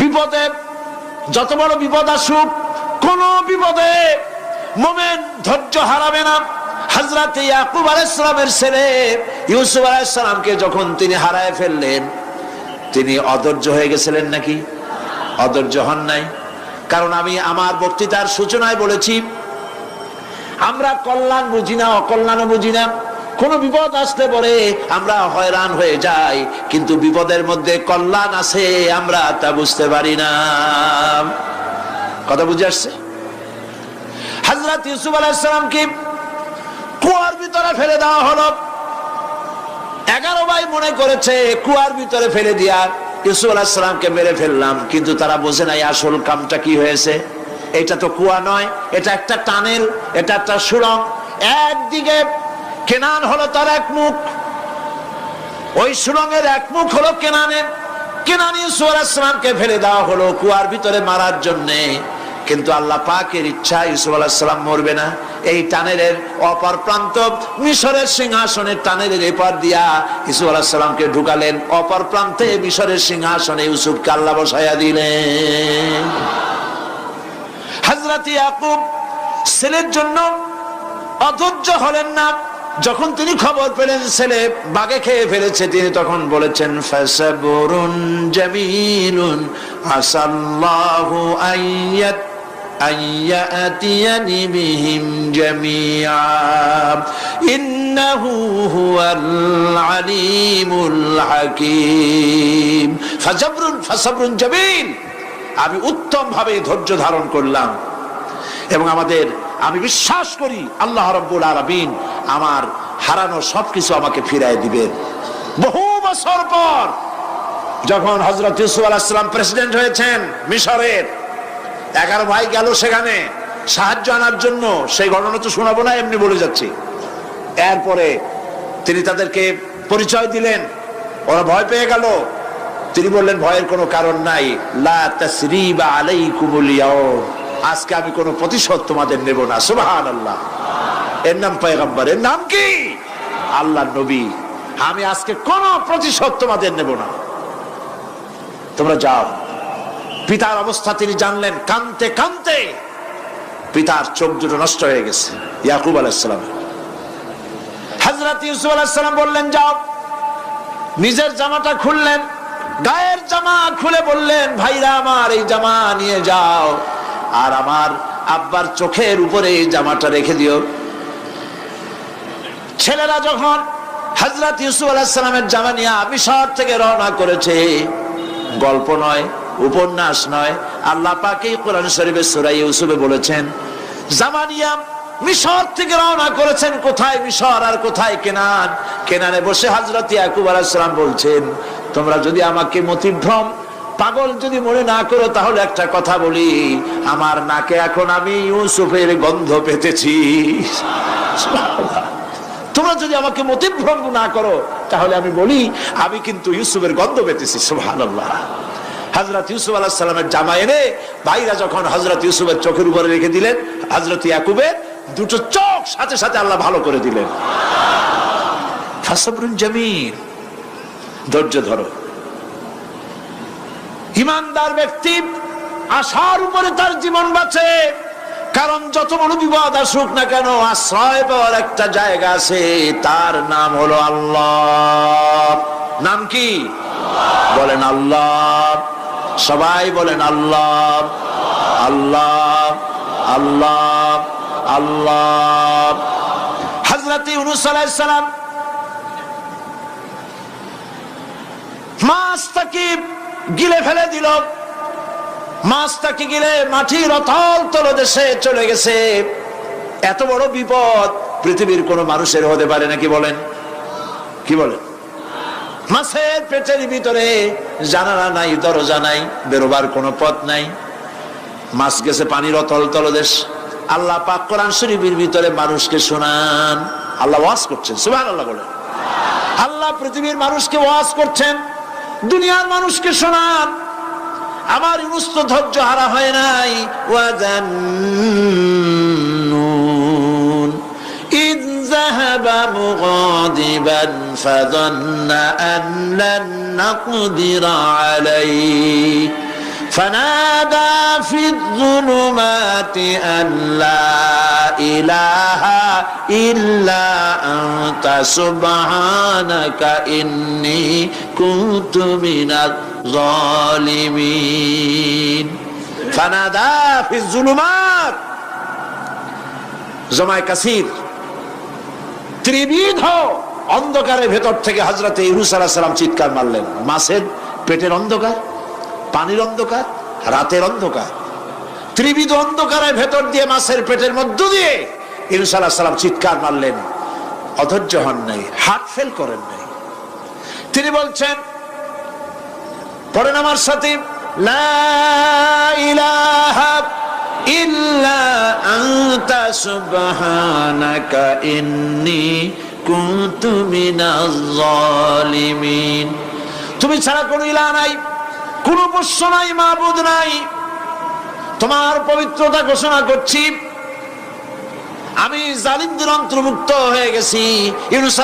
বিপদে, যত বড় বিপদ আসুক, কোন বিপদে মোমেন ধৈর্য হারাবে না। হাজরাত ইয়াকুব আলাইসালামের ছেলে ইউসুফ আলাইসালামকে যখন তিনি হারায় ফেললেন, তিনি অধৈর্য হয়ে গেছিলেন নাকি? অধৈর্য হন নাই। কারণ আমি আমার বক্তৃতার সূচনায় বলেছি, আমরা কল্যাণ বুঝি না, অকল্যাণও বুঝি না। কোন বিপদ আসতে পরে আমরা হয়রান হয়ে যাই, কিন্তু বিপদের মধ্যে কল্যাণ আছে, আমরা তা বুঝতে পারি না। কথা বুঝে আসছে? হাজরত ইউসুফ আলাইসালামকে কুয়ার ভিতরে ফেলে দেওয়া হলো? এগারো ভাই মনে করেছে, কুয়ার ভিতরে ফেলে দিয়া ইউসুফ আলাহিসামকে মেরে ফেললাম, কিন্তু তারা বোঝে নাই আসল কামটা কি হয়েছে। এটা তো কুয়া নয়, এটা একটা টানেল, এটা একটা সুড়ং একদিকে কেনান হলো তার এক মুখ। ওই সুড়ঙ্গের এক মুখ হলো কেনানের। কেনান ইউসুফ ফেলে দেওয়া হলো কুয়ার ভিতরে মারার জন্যে। কিন্তু আল্লাহ পাকের ইচ্ছা ইউসুফ আলাহিসাম মরবে না। এই টানেলের অপর প্রান্ত মিশরের সিংহাসনের টানেলের এপার দিয়া ইসুফ আলাহিসামকে ঢুকালেন। অপর প্রান্তে মিশরের সিংহাসনে ইউসুফকে আল্লাহ বসাইয়া দিলেন। হাজরাত ইয়াকুব ছেলের জন্য অধৈর্য হলেন না। যখন তিনি খবর পেলেন, ছেলে বাগে খেয়ে ফেলেছে, তিনি তখন বলেছেন, ফাসাবুরুন জামিলুন আসাল্লাহু আইয়াত, আইয়াতিয়ানি বিহিম জামিআ ইন্নাহু হুয়াল আলিমুল হাকীম। ফাসাবরুন ফাসাবরুন জামিল, আমি উত্তম ভাবে ধৈর্য ধারণ করলাম এবং আমাদের আমি বিশ্বাস করি আল্লাহ রব্বুল আলমিন আমার হারানো সবকিছু আমাকে ফিরাই দিবেন বহু বছর পর যখন হজরত ইউসুফ আলাহিসাম প্রেসিডেন্ট হয়েছেন মিশরের, এগারো ভাই গেল সেখানে, সাহায্য আনার জন্য, সেই ঘটনা তো শোনাবো না, এমনি বলে যাচ্ছি। এরপরে তিনি তাদেরকে পরিচয় দিলেন, ওরা ভয় পেয়ে গেল। তিনি বললেন, ভয়ের কোনো কারণ নাই, লা তাসরিবা আলাইকুমুল ইয়াউম। আজকে আমি কোনো প্রতিশোধ তোমাদের নেব না। সুবহান আল্লাহ এর নাম পয়গম্বর। এর নাম কি? আল্লাহ নবী। আমি আজকে কোন প্রতিশোধ তোমাদের নেব না। তোমরা যাও। পিতার অবস্থা তিনি জানলেন। কানতে কানতে পিতার চোখ দুটো নষ্ট হয়ে গেছে। ইয়াকুব আলাইসালাম হাজরত ইউসুফ আলাইসালাম বললেন, যাও। নিজের জামাটা খুললেন। গায়ের জামা খুলে বললেন, ভাইরা আমার, এই জামা নিয়ে যাও। আর আমার আব্বার চোখের উপরে জামাটা রেখে দিও। ছেলেরা যখন হজরত ইউসুফ আলাহিসামের জামা নিয়ে মিশর থেকে রওনা করেছে, গল্প নয়, উপন্যাস নয়, আল্লাহ পাকেই কোরআন শরীফের সুরাই ইউসুফে বলেছেন জামানিয়া মিশর থেকে রওনা করেছেন, কোথায় মিশর আর কোথায় কেনান? কেনানে বসে হজরত ইয়াকুব আলাইসালাম বলছেন, তোমরা যদি আমাকে মতিভ্রম পাগল যদি মনে না করো, তাহলে একটা কথা বলি। আমার নাকে এখন আমি ইউসুফের গন্ধ পেতেছি। তোমরা যদি আমাকে মতিভ্রম না করো, তাহলে আমি বলি, আমি কিন্তু ইউসুফের গন্ধ পেতেছি সুহান হজরত ইউসুফ আলাহ সাল্লামের জামা এনে ভাইরা যখন হজরত ইউসুফের চোখের উপরে রেখে দিলেন হজরত ইয়াকুবের দুটো চোখ সাথে সাথে আল্লাহ ভালো করে দিলেন। ফাসাবরুন জামিল। ধৈর্য ধরো। ইমানদার ব্যক্তি আশার উপরে তার জীবন বাঁচে। কারণ যত বড় বিপদ আসুক না কেন, আশ্রয় পাওয়ার একটা জায়গা আছে, তার নাম হলো আল্লাহ। নাম কি? বলেন আল্লাহ। সবাই বলেন আল্লাহ। আল্লাহ আল্লাহ আল্লাহ। হজরত সালাম তাকে গিলে ফেলে দিল। মাছ তাকে গিলে মাটির অতল তলদেশে চলে গেছে। এত বড় বিপদ পৃথিবীর কোন মানুষের হতে পারে নাকি বলেন? কি বলেন? মাছের পেটের ভিতরে জানালা নাই, দরজা নাই, বেরোবার কোনো পথ নাই। মাছ গেছে পানির অতল তলদেশ। আল্লাহ পাক কোরআন শরীফের ভিতরে মানুষকে শোনান। আল্লাহ ওয়াজ করছেন সুবহান আল্লাহ বলেন। আল্লাহ পৃথিবীর মানুষকে ওয়াজ করছেন। দুনিয়ার মানুষকে শোনান আমার ইউনুস তো ধৈর্য হারা হয় নাই ওয়াজান্নুন إذ ذهب مغاضبا فظن أن لن نقدر عليه فنادى في الظلمات أن لا إله إلا أنت سبحانك إني كنت من الظالمين فنادى في الظلمات জমায় কাসির ত্রিবিধ অন্ধকারের ভেতর থেকে হজরতে ইউনুস আলাহ সালাম চিৎকার মারলেন মাছের পেটের অন্ধকার পানির অন্ধকার, রাতের অন্ধকার। ত্রিবিধ অন্ধকারের ভেতর দিয়ে মাছের পেটের মধ্য দিয়ে সালাম চিৎকার মারলেন। অধৈর্য হন নাই হার্ট ফেল করেন নাই। তিনি বলছেন, পড়েন আমার সাথে তুমি ছাড়া কোন ইলা নাই। কোনো পোষ্য নাই মাবুদ নাই। তোমার পবিত্রতা ঘোষণা করছি। আমি জালিমদের অন্তর্ভুক্ত হয়ে গেছি। ইউনুস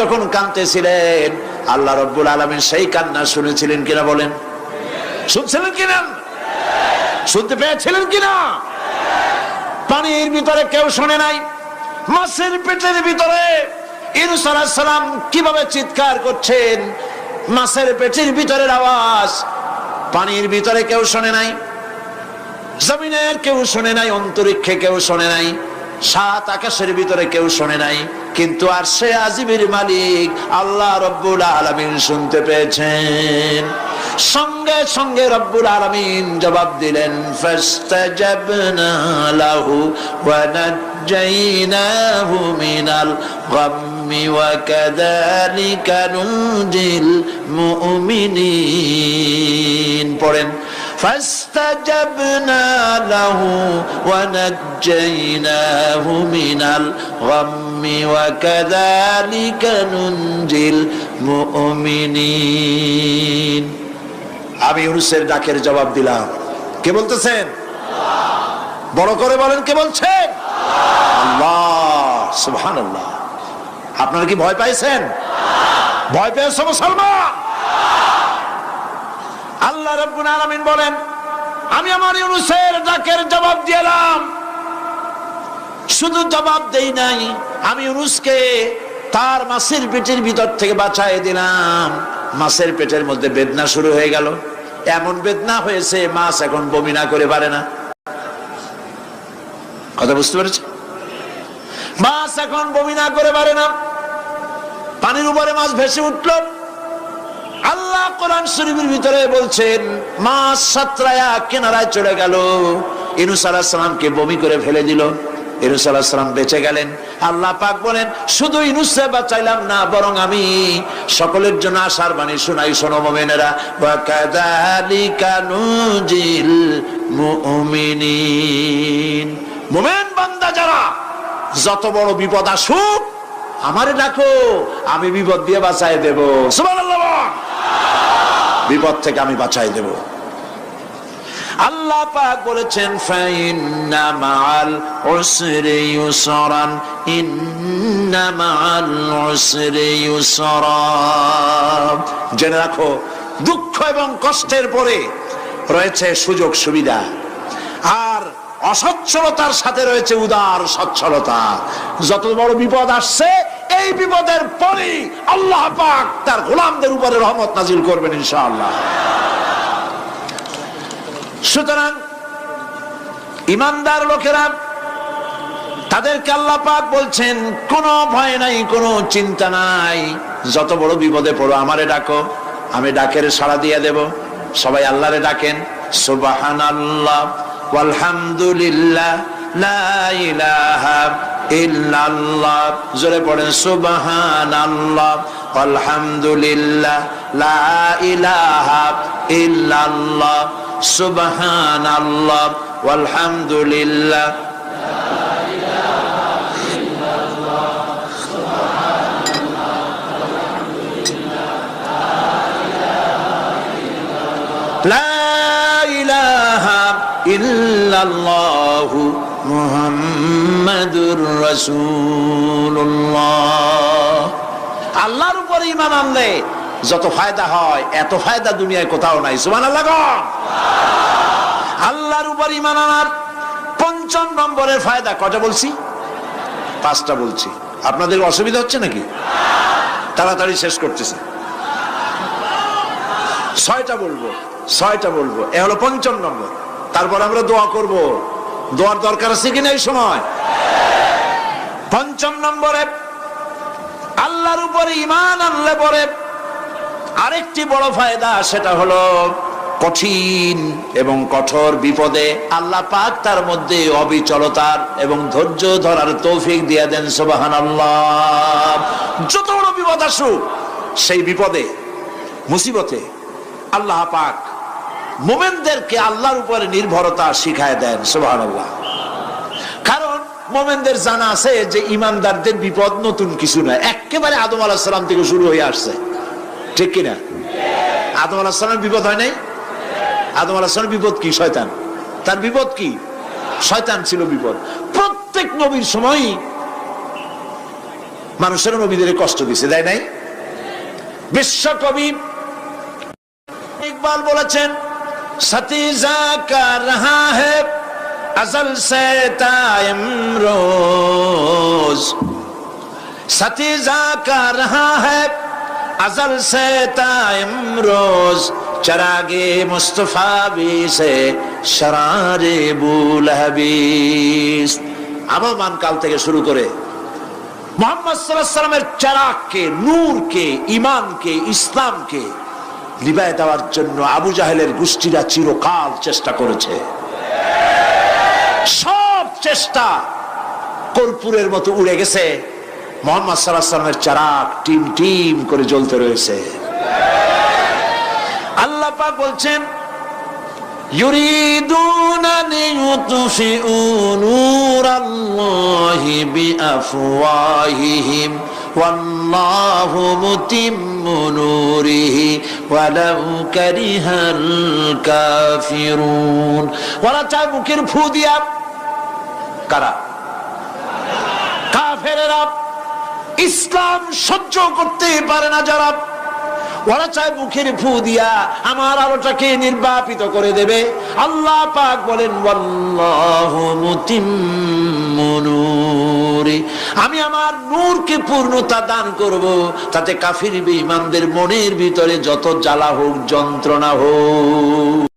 যখন কাঁদতেছিলেন, আল্লাহ রব্বুল আলামিন সেই কান্না শুনেছিলেন কিনা বলেন? শুনছিলেন কিনা? শুনতে পেয়েছিলেন কিনা? পানির ভিতরে কেউ শোনে নাই। মাছের পেটের ভিতরে ইউনুস কীভাবে চিৎকার করছেন? মাছের পেটের ভিতরের আওয়াজ পানির ভিতরে কেউ শোনে নাই, জমিনের কেউ শোনে নাই, অন্তরিক্ষে কেউ শোনে নাই, সাত আকাশের ভিতরে কেউ শোনে নাই, কিন্তু আর সে আজিবের মালিক আল্লাহ রব্বুল আলমিন শুনতে পেয়েছেন। সঙ্গে সঙ্গে রব্বুল আলমিন জবাব দিলেন লাহু মিনাল গাম্মি ওয়া কাযালিকা নুনজিল মুমিনিন পড়েন فاستجبنا له ونجيناه من الغم وكذلك ننجي المؤمنين আমি ইউনুসের ডাকের জবাব দিলাম কে বলতেছেন বড় করে বলেন কে বলছেন আল্লাহ সুবহানাল্লাহ আপনারা কি ভয় পাইছেন? ভয় পেয়েছ মুসলমান? আল্লাহ রব্বুল আলামিন বলেন, আমি আমার ইউনুসের ডাকের জবাব দিলাম শুধু জবাব দেই নাই, আমি ইউনুসকে তার মাছের পেটের ভিতর থেকে বাঁচাই দিলাম। মাছের পেটের মধ্যে বেদনা শুরু হয়ে গেল। এমন বেদনা হয়েছে, মাছ এখন বমি না করে পারে না। কথা বুঝতে পেরেছি মাছ এখন বমি না করে পারে না। পানির উপরে মাছ ভেসে উঠল। আল্লাহ কোরআন শরীফের ভিতরে বলছেন, মাছ সাতরায়া কেনারায় চলে গেল। ইনুস আলাহিসামকে বমি করে ফেলে দিল। ইনুস আলাহিসাম বেঁচে গেলেন। আল্লাহ পাক বলেন, শুধু ইনুসে বাঁচাইলাম না, বরং আমি সকলের জন্য আশার বাণী শোনাই। শোনো মোমেনেরা নুজিল মোমেন বান্দা যারা যত বড় বিপদ আসুক, আমারে ডাকো, আমি বিপদ দিয়ে বাঁচাই দেব। বিপদ থেকে আমি বাঁচাই দেব। আল্লাহ পাক বলেছেন, ফাইন্না উসরি ইউসরান, ইন্না উসরি ইউসরা জেনে রাখো, দুঃখ এবং কষ্টের পরে রয়েছে সুযোগ সুবিধা আর অসচ্ছলতার সাথে রয়েছে উদার সচ্ছলতা। যত বড় বিপদ আসছে, এই বিপদের পরে আল্লাহ পাক তার গোলামদের উপরে রহমত নাজিল করবেন ইনশাআল্লাহ। সুতরাং ইমানদার লোকেরা তাদেরকে আল্লাহ পাক বলছেন, কোনো ভয় নাই, কোনো চিন্তা নাই। যত বড় বিপদে পড়ো, আমারে ডাকো, আমি ডাকের সাড়া দিয়ে দেব। সবাই আল্লাহরে ডাকেন। সুবাহান আল্লাহ আলহামদুলিল্লাহ ইল্লাল্লাহ। জোরে পড়েন সুবাহান আল্লাহ আলহামদুলিল্লাহ লা ইলাহা ইল্লাল্লাহ সুবহান আল্লাহ আলহামদুলিল্লাহ ইল্লাল্লাহু মুহাম্মাদুর রাসূলুল্লাহ। আল্লাহর উপরে ঈমান আনলে যত ফায়দা হয়, এত ফায়দা দুনিয়ায় কোথাও নাই। সুবহানাল্লাহ আল্লাহর উপর ঈমান আনার পঞ্চম নম্বরের ফায়দা কটা বলছি? পাঁচটা বলছি। আপনাদের অসুবিধা হচ্ছে নাকি? তাড়াতাড়ি শেষ করতেছে। ছয়টা বলব ছয়টা বলব। এ হলো পঞ্চম নম্বর। তারপর আমরা দোয়া করব। দোয়ার দরকার আছে কিনা এই সময়? পঞ্চম নম্বরে, আল্লাহর উপরে ইমান আনলে পরে আরেকটি বড় ফায়দা, সেটা হলো কঠিন এবং কঠোর বিপদে আল্লাহ পাক তার মধ্যে অবিচলতার এবং ধৈর্য ধরার তৌফিক দিয়ে দেন সোবাহান আল্লাহ যত বড় বিপদ আসুক, সেই বিপদে, মুসিবতে আল্লাহ পাক মোমেনদেরকে আল্লাহর উপরে নির্ভরতা শিখায় দেন আল্লাহ কারণ মোমেনদের জানা আছে যে ইমানদারদের বিপদ নতুন কিছু নয়। একেবারে আদম আলাহ সালাম থেকে শুরু হয়ে আসছে। ঠিক কিনা? আদম আলাহ সালামের বিপদ হয় নাই? আদম আলাহ সালামের বিপদ কি? শয়তান। তার বিপদ কি? শয়তান ছিল বিপদ। প্রত্যেক নবীর সময়ই মানুষের নবীদের কষ্ট দিছে, তাই নাই? বিশ্বকবি ইকবাল বলেছেন সতীজা কা রহা है अजल से तायम रोज सतीजा का रहा है अजल से तायम रोज चरागे मुस्तफा भी से शरारे बुल हबीस আবহমান কাল থেকে শুরু করে মোহাম্মদ সাল্লাহ সাল্লামের চারাককে নূরকে ইমানকে ইসলামকে লিবায় দেওয়ার জন্য আবু জাহেলের গোষ্ঠীরা চিরকাল চেষ্টা করেছে সব চেষ্টা কর্পূরের মতো উড়ে গেছে মোহাম্মদ সাল্লাহ সাল্লামের চারাক টিম টিম করে জ্বলতে রয়েছে আল্লাহ পাক বলছেন يريدون أن يطفئوا نور الله بأفواههم والله متم نوره ولو كره الكافرون ওরা চায় মুখের ফু দিয়া কারা কাফেরেরা ইসলাম সহ্য করতে পারে না যারা ওরা চায় মুখের ফু দিয়া আমার আলোটাকে নির্বাপিত করে দেবে আল্লাহ পাক বলেন। আমি আমার নূরকে পূর্ণতা দান করব, তাতে কাফির বেঈমানদের মনের ভিতরে যত জ্বালা হোক, যন্ত্রণা হোক